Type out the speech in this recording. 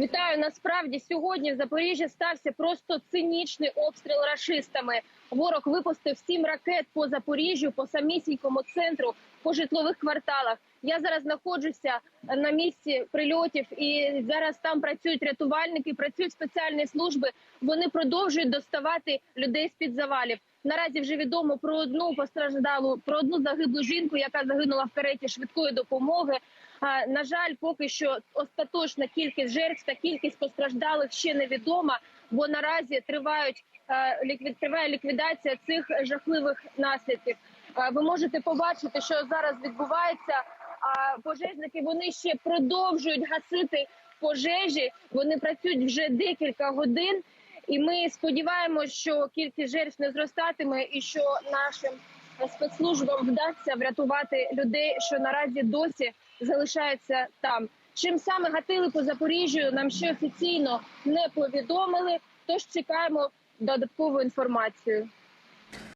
Вітаю. Насправді сьогодні в Запоріжжі стався просто цинічний обстріл рашистами. Ворог випустив сім ракет по Запоріжжю, по самісінькому центру, по житлових кварталах. Я зараз знаходжуся на місці прильотів, і зараз там працюють рятувальники, працюють спеціальні служби. Вони продовжують доставати людей з під завалів. Наразі вже відомо про одну постраждалу, про одну загиблу жінку, яка загинула в кареті швидкої допомоги. А, На жаль, поки що остаточна кількість жертв та кількість постраждалих ще невідома, бо наразі тривають триває ліквідація цих жахливих наслідків. Ви можете побачити, що зараз відбувається. А пожежники вони ще продовжують гасити пожежі. Вони працюють вже декілька годин, і ми сподіваємося, що кількість жертв не зростатиме, і що нашим спецслужбам вдасться врятувати людей, що наразі досі залишаються там. Чим саме гатили по Запоріжжю, нам ще офіційно не повідомили. Тож чекаємо додаткову інформацію.